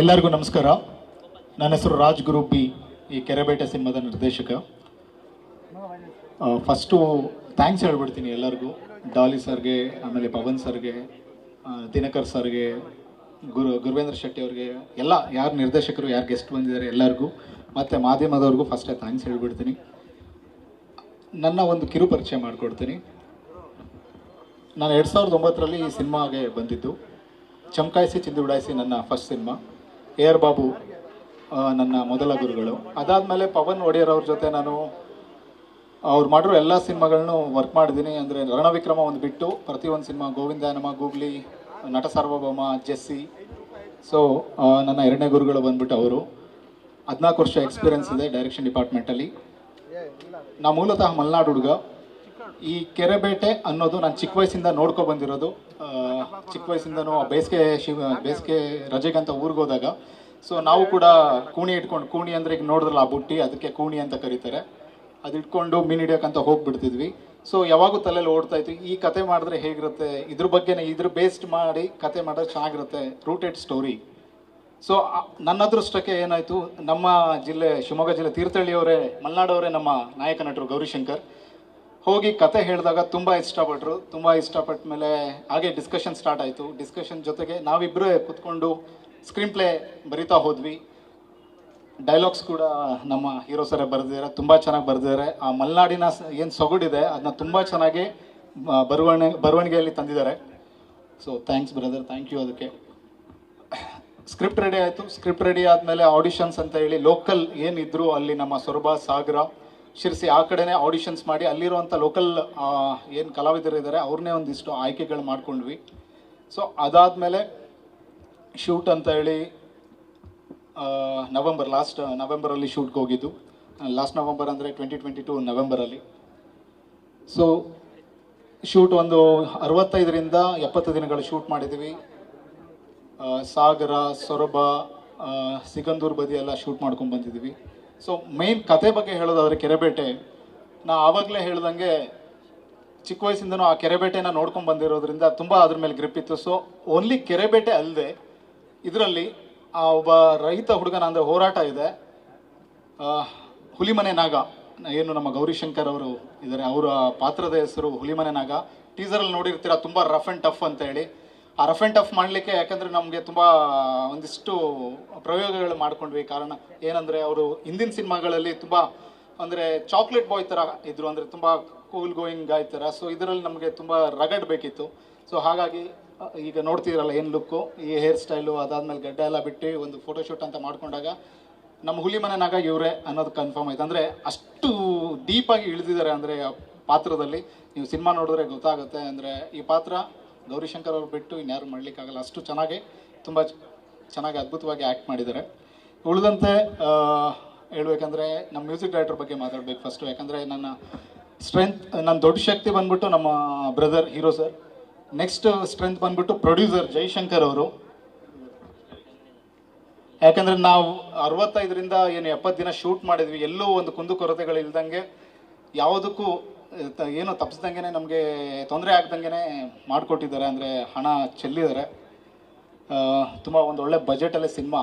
ಎಲ್ಲರಿಗೂ ನಮಸ್ಕಾರ. ನನ್ನ ಹೆಸರು ರಾಜ್ ಗುರು ಬಿ, ಈ ಕೆರೆಬೇಟೆ ಸಿನಿಮಾದ ನಿರ್ದೇಶಕ. ಫಸ್ಟು ಥ್ಯಾಂಕ್ಸ್ ಹೇಳ್ಬಿಡ್ತೀನಿ ಎಲ್ಲರಿಗೂ. ಡಾಲಿ ಸರ್ಗೆ, ಆಮೇಲೆ ಪವನ್ ಸರ್ಗೆ ದಿನಕರ್ ಸರ್ಗೆ, ಗುರು, ಗುರುವೇಂದ್ರ ಶೆಟ್ಟಿ ಅವ್ರಿಗೆ, ಎಲ್ಲ, ಯಾರು ನಿರ್ದೇಶಕರು, ಯಾರು ಗೆಸ್ಟ್ ಬಂದಿದ್ದಾರೆ ಎಲ್ಲರಿಗೂ, ಮತ್ತು ಮಾಧ್ಯಮದವ್ರಿಗೂ ಫಸ್ಟೇ ಥ್ಯಾಂಕ್ಸ್ ಹೇಳ್ಬಿಡ್ತೀನಿ. ನನ್ನ ಒಂದು ಕಿರು ಪರಿಚಯ ಮಾಡಿಕೊಡ್ತೀನಿ. ನಾನು ಎರಡು ಸಾವಿರದ ಒಂಬತ್ತರಲ್ಲಿ ಈ ಸಿನಿಮಾಗೆ ಬಂದಿದ್ದು. ಚಮಕಾಯಿಸಿ ಚಿಂದು ಉಡಾಯಿಸಿ ನನ್ನ first cinema A R Babu ನನ್ನ ಮೊದಲ ಗುರುಗಳು. ಅದಾದಮೇಲೆ ಪವನ್ ಒಡೆಯರ್ ಅವ್ರ ಜೊತೆ ನಾನು, ಅವ್ರು ಮಾಡಿರೋ ಎಲ್ಲ ಸಿನಿಮಾಗಳನ್ನು ವರ್ಕ್ ಮಾಡಿದ್ದೀನಿ. ಅಂದರೆ ರಣವಿಕ್ರಮ ಒಂದು ಬಿಟ್ಟು ಪ್ರತಿಯೊಂದು ಸಿನಿಮಾ ಗೋವಿಂದನಮ ಗೂಗ್ಲಿ, ನಟ ಸಾರ್ವಭೌಮ, ಜೆಸ್ಸಿ. ಸೊ ನನ್ನ ಎರಡನೇ ಗುರುಗಳು ಬಂದ್ಬಿಟ್ಟು ಅವರು. ಹದಿನಾಲ್ಕು ವರ್ಷ ಎಕ್ಸ್ಪೀರಿಯನ್ಸ್ ಇದೆ ಡೈರೆಕ್ಷನ್ ಡಿಪಾರ್ಟ್ಮೆಂಟಲ್ಲಿ ನಾ ಮೂಲತಃ ಮಲೆನಾಡು ಹುಡುಗ. ಈ ಕೆರೆಬೇಟೆ ಅನ್ನೋದು ನಾನು ಚಿಕ್ಕ ವಯಸ್ಸಿಂದ ನೋಡ್ಕೊ ಬಂದಿರೋದು. ಚಿಕ್ಕ ವಯಸ್ಸಿಂದನೂ ಬೇಸಿಗೆ ಶಿವ, ಬೇಸಿಗೆ ರಜೆಗಂತ ಊರಿಗೆ ಹೋದಾಗ. ಸೊ ನಾವು ಕೂಡ ಕೂಣಿ ಇಟ್ಕೊಂಡು, ಕೂಣಿ ಅಂದರೆ ಈಗ ನೋಡಿದ್ರಲ್ಲ ಆ ಬುಟ್ಟಿ, ಅದಕ್ಕೆ ಕೂಣಿ ಅಂತ ಕರೀತಾರೆ. ಅದು ಇಟ್ಕೊಂಡು ಮೀನ್ ಹಿಡಿಯೋಕ್ಕಂತ ಹೋಗ್ಬಿಡ್ತಿದ್ವಿ. ಸೊ ಯಾವಾಗೂ ತಲೆಯಲ್ಲಿ ಓಡ್ತಾ ಇತ್ತು. ಈ ಕತೆ ಮಾಡಿದ್ರೆ ಹೇಗಿರುತ್ತೆ? ಇದ್ರ ಬಗ್ಗೆನೇ, ಇದ್ರ ಬೇಸ್ಡ್ ಮಾಡಿ ಕತೆ ಮಾಡಿದ್ರೆ ಚೆನ್ನಾಗಿರುತ್ತೆ. ರೂಟೆಡ್ ಸ್ಟೋರಿ ಸೊ ನನ್ನ ಅದೃಷ್ಟಕ್ಕೆ ಏನಾಯಿತು? ನಮ್ಮ ಜಿಲ್ಲೆ, ಶಿವಮೊಗ್ಗ ಜಿಲ್ಲೆ ತೀರ್ಥಹಳ್ಳಿಯವರೇ, ಮಲ್ನಾಡವರೇ ನಮ್ಮ ನಾಯಕ ನಟರು ಗೌರಿಶಂಕರ್. ಹೋಗಿ ಕತೆ ಹೇಳಿದಾಗ ತುಂಬ ಇಷ್ಟಪಟ್ಟರು ತುಂಬ ಇಷ್ಟಪಟ್ಟ ಮೇಲೆ ಹಾಗೆ ಡಿಸ್ಕಷನ್ ಸ್ಟಾರ್ಟ್ ಆಯಿತು. ಡಿಸ್ಕಷನ್ ಜೊತೆಗೆ ನಾವಿಬ್ಬರೇ ಕುತ್ಕೊಂಡು ಸ್ಕ್ರೀನ್ ಪ್ಲೇ ಬರಿತಾ ಹೋದ್ವಿ. ಡೈಲಾಗ್ಸ್ ಕೂಡ ನಮ್ಮ ಹೀರೋ ಸರೇ ಬರೆದಿದ್ದಾರೆ, ತುಂಬ ಚೆನ್ನಾಗಿ ಬರೆದಿದ್ದಾರೆ. ಆ ಮಲೆನಾಡಿನ ಏನು ಸೊಗಡಿದೆ ಅದನ್ನ ತುಂಬ ಚೆನ್ನಾಗಿ ಬರವಣಿ ಬರವಣೆ, ಬರವಣಿಗೆಯಲ್ಲಿ ತಂದಿದ್ದಾರೆ. So thanks brother thank you ಅದಕ್ಕೆ. ಸ್ಕ್ರಿಪ್ಟ್ ರೆಡಿ ಆಯಿತು. ಸ್ಕ್ರಿಪ್ಟ್ ರೆಡಿ ಆದಮೇಲೆ ಆಡಿಷನ್ಸ್ ಅಂತ ಹೇಳಿ ಲೋಕಲ್ ಏನಿದ್ರು ಅಲ್ಲಿ ನಮ್ಮ ಸೊರಬ ಸಾಗರ ಶಿರ್ಸಿ ಆ ಕಡೆನೇ ಆಡಿಷನ್ಸ್ ಮಾಡಿ ಅಲ್ಲಿರುವಂಥ ಲೋಕಲ್ ಏನು ಕಲಾವಿದರು ಇದ್ದಾರೆ ಅವ್ರನ್ನೇ ಒಂದಿಷ್ಟು ಆಯ್ಕೆಗಳು ಮಾಡ್ಕೊಂಡ್ವಿ. ಸೊ ಅದಾದಮೇಲೆ ಶೂಟ್ ಅಂತ ಹೇಳಿ ನವೆಂಬರ್ ಲಾಸ್ಟ್ ನವೆಂಬರಲ್ಲಿ ಶೂಟ್ಗೆ ಹೋಗಿದ್ದು. ಲಾಸ್ಟ್ ನವೆಂಬರ್ ಅಂದರೆ ಟ್ವೆಂಟಿ ಟ್ವೆಂಟಿ ಟು ನವೆಂಬರಲ್ಲಿ ಸೊ ಶೂಟ್ ಒಂದು ಅರವತ್ತೈದರಿಂದ ಎಪ್ಪತ್ತು ದಿನಗಳು ಶೂಟ್ ಮಾಡಿದ್ವಿ ಸಾಗರ, ಸೊರಬ ಸಿಗಂದೂರು ಬದಿ ಎಲ್ಲ ಶೂಟ್ ಮಾಡ್ಕೊಂಡು ಬಂದಿದ್ದೀವಿ. ಸೊ ಮೇನ್ ಕತೆ ಬಗ್ಗೆ ಹೇಳೋದಾದ್ರೆ ಕೆರೆಬೇಟೆ. ನಾ ಆವಾಗಲೇ ಹೇಳ್ದಂಗೆ ಚಿಕ್ಕ ವಯಸ್ಸಿಂದನೂ ಆ ಕೆರೆಬೇಟೆನ ನೋಡ್ಕೊಂಡು ಬಂದಿರೋದ್ರಿಂದ ತುಂಬ ಅದ್ರ ಮೇಲೆ ಗ್ರಿಪ್ ಇತ್ತು. ಸೊ ಓನ್ಲಿ ಕೆರೆಬೇಟೆ ಅಲ್ಲದೆ ಇದರಲ್ಲಿ ಆ ಒಬ್ಬ ರೈತ ಹುಡುಗನ ಅಂದರೆ ಹೋರಾಟ ಇದೆ. ಹುಲಿಮನೆ ನಾಗ. ಏನು ನಮ್ಮ ಗೌರಿಶಂಕರ್ ಅವರು ಇದ್ದಾರೆ ಅವರ ಪಾತ್ರದ ಹೆಸರು ಹುಲಿಮನೆ ನಾಗ. ಟೀಸರಲ್ಲಿ ನೋಡಿರ್ತೀರ, ತುಂಬ ರಫ್ ಆ್ಯಂಡ್ ಟಫ್ ಅಂತ ಹೇಳಿ ಆ ರಫ್ ಆ್ಯಂಡ್ ಟಫ್ ಮಾಡಲಿಕ್ಕೆ ಯಾಕಂದರೆ ನಮಗೆ ತುಂಬ ಒಂದಿಷ್ಟು ಪ್ರಯೋಗಗಳು ಮಾಡ್ಕೊಂಡ್ವಿ. ಕಾರಣ ಏನಂದರೆ ಅವರು ಹಿಂದಿನ ಸಿನಿಮಾಗಳಲ್ಲಿ ತುಂಬ ಅಂದರೆ ಚಾಕ್ಲೇಟ್ ಬಾಯ್ ಥರ ಇದ್ದರು ಅಂದರೆ ತುಂಬ ಕೂಲ್ ಗೋಯಿಂಗ್ ಗಾಯ್ ಥರ ಸೊ ಇದರಲ್ಲಿ ನಮಗೆ ತುಂಬ ರಗಡ್ ಬೇಕಿತ್ತು. ಸೊ ಹಾಗಾಗಿ ಈಗ ನೋಡ್ತಿದ್ರಲ್ಲ ಏನು ಲುಕ್ಕು ಈ ಹೇರ್ ಸ್ಟೈಲು ಅದಾದಮೇಲೆ ಗಡ್ಡ ಎಲ್ಲ ಬಿಟ್ಟು ಒಂದು ಫೋಟೋಶೂಟ್ ಅಂತ ಮಾಡಿಕೊಂಡಾಗ ನಮ್ಮ ಹುಲಿ ಮನೆನಾಗ ಇವರೇ ಅನ್ನೋದು ಕನ್ಫರ್ಮ್ ಆಯ್ತು. ಅಂದರೆ ಅಷ್ಟು ಡೀಪಾಗಿ ಇಳಿದಿದ್ದಾರೆ ಅಂದರೆ ಪಾತ್ರದಲ್ಲಿ. ನೀವು ಸಿನಿಮಾ ನೋಡಿದ್ರೆ ಗೊತ್ತಾಗುತ್ತೆ. ಅಂದರೆ ಈ ಪಾತ್ರ ಗೌರಿಶಂಕರ್ ಅವ್ರು ಬಿಟ್ಟು ಇನ್ಯಾರು ಮಾಡಲಿಕ್ಕಾಗಲ್ಲ. ಅಷ್ಟು ಚೆನ್ನಾಗಿ ತುಂಬ ಚೆನ್ನಾಗಿ ಅದ್ಭುತವಾಗಿ ಆ್ಯಕ್ಟ್ ಮಾಡಿದ್ದಾರೆ. ಉಳಿದಂತೆ ಹೇಳ್ಬೇಕಂದ್ರೆ ನಮ್ಮ ಮ್ಯೂಸಿಕ್ ಡೈರೆಕ್ಟರ್ ಬಗ್ಗೆ ಮಾತಾಡ್ಬೇಕು ಫಸ್ಟು ಯಾಕಂದರೆ ನನ್ನ ಸ್ಟ್ರೆಂತ್ ನನ್ನ ದೊಡ್ಡ ಶಕ್ತಿ ಬಂದ್ಬಿಟ್ಟು ನಮ್ಮ brother hero sir next strength ಬಂದ್ಬಿಟ್ಟು ಪ್ರೊಡ್ಯೂಸರ್ ಜೈಶಂಕರ್ ಅವರು. ಯಾಕಂದ್ರೆ ನಾವು ಅರವತ್ತೈದರಿಂದ ಏನು ಎಪ್ಪತ್ತು ದಿನ ಶೂಟ್ ಮಾಡಿದ್ವಿ. ಎಲ್ಲೂ ಒಂದು ಕುಂದುಕೊರತೆಗಳಿಲ್ದಂಗೆ ಯಾವುದಕ್ಕೂ ಅಹ್, ತ- ಏನು ತಪ್ಪಿಸ್ದಂಗೆ ನಮಗೆ ತೊಂದರೆ ಆಗ್ದಂಗೆ ಮಾಡಿಕೊಟ್ಟಿದ್ದಾರೆ ಅಂದರೆ ಹಣ ಚೆಲ್ಲಿದ್ದಾರೆ. ತುಂಬ ಒಂದು ಒಳ್ಳೆ ಬಜೆಟಲ್ಲೇ ಸಿನಿಮಾ